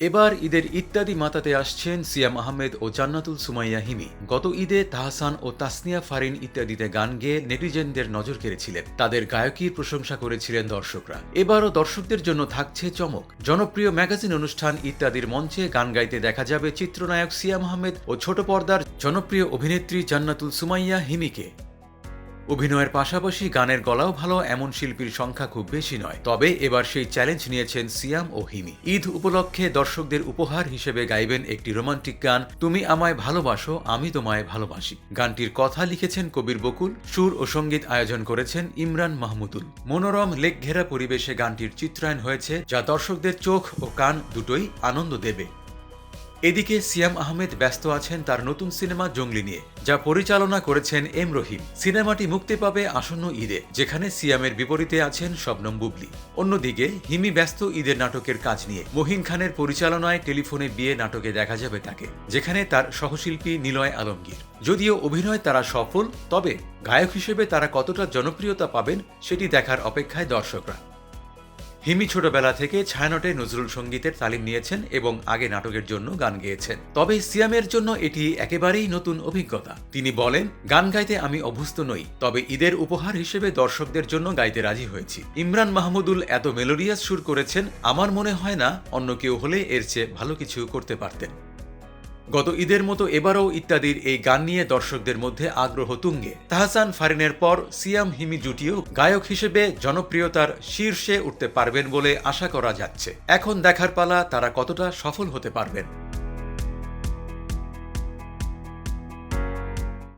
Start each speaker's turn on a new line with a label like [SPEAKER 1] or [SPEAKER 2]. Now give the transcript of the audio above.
[SPEAKER 1] এবার ঈদের ইত্যাদি মাতাতে আসছেন সিয়াম আহমেদ ও জান্নাতুল সুমাইয়া হিমি। গত ঈদে তাহসান ও তাসনিয়া ফারিন ইত্যাদিতে গান গেয়ে নেটিজেনদের নজর কেড়েছিলেন। তাদের গায়কীর প্রশংসা করেছিলেন দর্শকরা। এবারও দর্শকদের জন্য থাকছে চমক। জনপ্রিয় ম্যাগাজিন অনুষ্ঠান ইত্যাদির মঞ্চে গান গাইতে দেখা যাবে চিত্রনায়ক সিয়াম আহমেদ ও ছোট পর্দার জনপ্রিয় অভিনেত্রী জান্নাতুল সুমাইয়া হিমিকে। অভিনয়ের পাশাপাশি গানের গলাও ভালো, এমন শিল্পীর সংখ্যা খুব বেশি নয়। তবে এবার সেই চ্যালেঞ্জ নিয়েছেন সিয়াম ও হিমি। ঈদ উপলক্ষে দর্শকদের উপহার হিসেবে গাইবেন একটি রোমান্টিক গান, তুমি আমায় ভালোবাসো, আমি তোমায় ভালোবাসি। গানটির কথা লিখেছেন কবির বকুল, সুর ও সংগীত আয়োজন করেছেন ইমরান মাহমুদুল। মনোরম লেক ঘেরা পরিবেশে গানটির চিত্রায়ন হয়েছে, যা দর্শকদের চোখ ও কান দুটোই আনন্দ দেবে। এদিকে সিয়াম আহমেদ ব্যস্ত আছেন তার নতুন সিনেমা জঙ্গলি নিয়ে, যা পরিচালনা করেছেন এম রহিম। সিনেমাটি মুক্তি পাবে আসন্ন ঈদে, যেখানে সিয়ামের বিপরীতে আছেন শবনম বুবলি। অন্যদিকে, হিমি ব্যস্ত ঈদের নাটকের কাজ নিয়ে, মহিন খানের পরিচালনায় টেলিফোনে বিয়ে নাটকে দেখা যাবে তাকে, যেখানে তার সহশিল্পী নিলয় আলমগীর। যদিও অভিনয় তারা সফল, তবে গায়ক হিসেবে তারা কতটা জনপ্রিয়তা পাবেন, সেটি দেখার অপেক্ষায় দর্শকরা। হিমি ছোটবেলা থেকে ছায়ানটে নজরুল সঙ্গীতের তালিম নিয়েছেন এবং আগে নাটকের জন্য গান গেয়েছেন। তবে সিয়ামের জন্য এটি একেবারেই নতুন অভিজ্ঞতা। তিনি বলেন, গান গাইতে আমি অভ্যস্ত নই, তবে ঈদের উপহার হিসেবে দর্শকদের জন্য গাইতে রাজি হয়েছি। ইমরান মাহমুদুল এত মেলোডিয়াস সুর করেছেন, আমার মনে হয় না অন্য কেউ হলে এর চেয়ে ভালো কিছু করতে পারতেন। গত ঈদের মতো এবারও ইত্যাদির এই গান নিয়ে দর্শকদের মধ্যে আগ্রহ তুঙ্গে। তাহসান ফারিনের পর সিয়াম হিমি জুটিও গায়ক হিসেবে জনপ্রিয়তার শীর্ষে উঠতে পারবেন বলে আশা করা যাচ্ছে। এখন দেখার পালা তারা কতটা সফল হতে পারবেন।